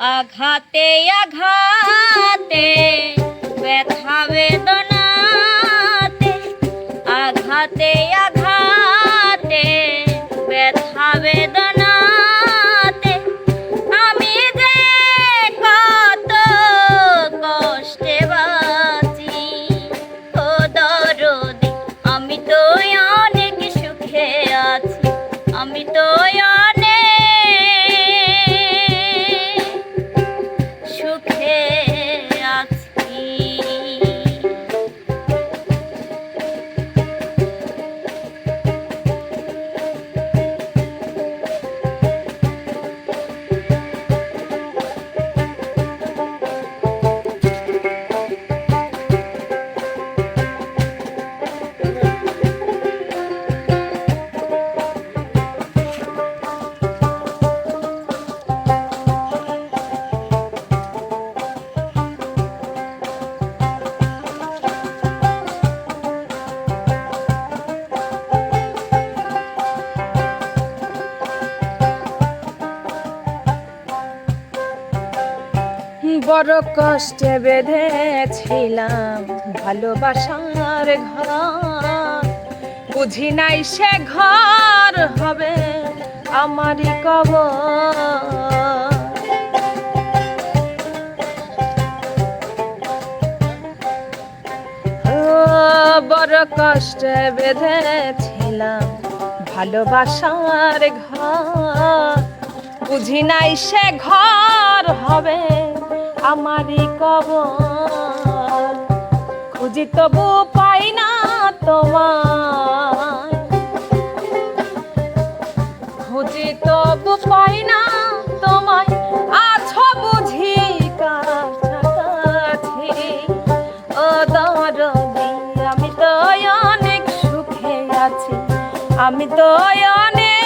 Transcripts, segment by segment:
আঘাতে আঘাতে ব্যথা বেদনাতে বড় কষ্টে বেঁধেছিলাম ভালোবাসার ঘর। বুঝি নাই সে ঘর হবে আমারই কব বড় কষ্টে বেঁধেছিলাম ভালোবাসার ঘর। বুঝি নাই সে ঘর হবে আমারই কবর খুঁজি তবু পাই না তোমার খুঁজি তবু পাই না তোমায়। ও আমি তো অনেক সুখে আছি। আমি তো অনেক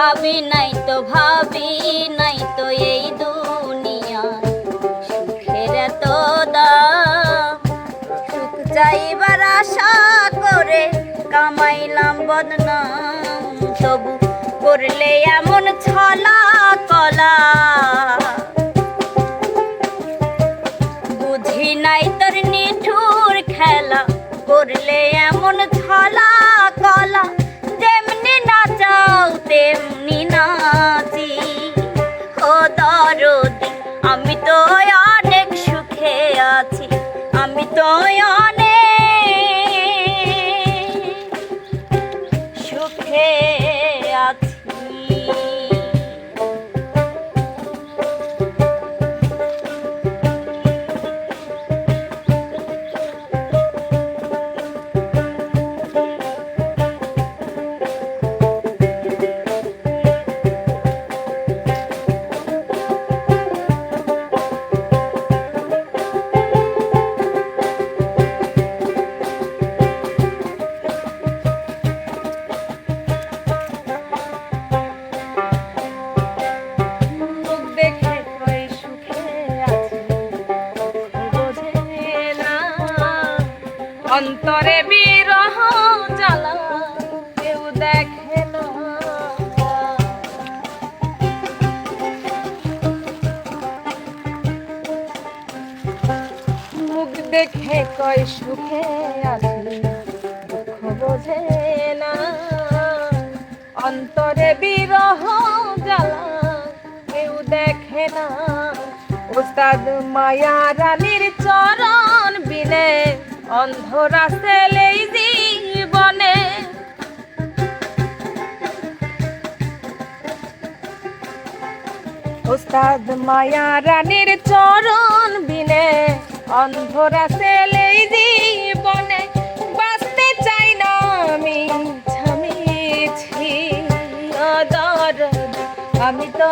ভাবি নাই তো, ভাবি নাই তো এই দুনিয়া সুখের তো দাম। সুখ চাইবার আশা করে কামাইলাম বদনাম। তবু করলে এমন ছলা কলা। বুঝি নাই তোর নিঠুর খেলা, করলে এমন ছলা কলা। যেমনি নাচাও তেমনি নাচি ও আমি তো অনেক সুখে আছি। আমি তো অন্তরে বিরহ জ্বালা, কেউ দেখে না। মুখ দেখে কই সুখে আছি দুঃখ বোঝে না। অন্তরে বিরহ জ্বালা দেখে না। ওস্তাদ মায়া রানীর চরণ বিনে অন্ধরা সেলেই জীবনে। ওস্তাদ মায়া রানীর চরণ বিনে অন্ধরা সেলেই জীবনে। বাঁচতে চাই না আমি দরদ আমি তো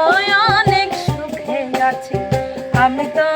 অনেক সুখে আছি, আমি তো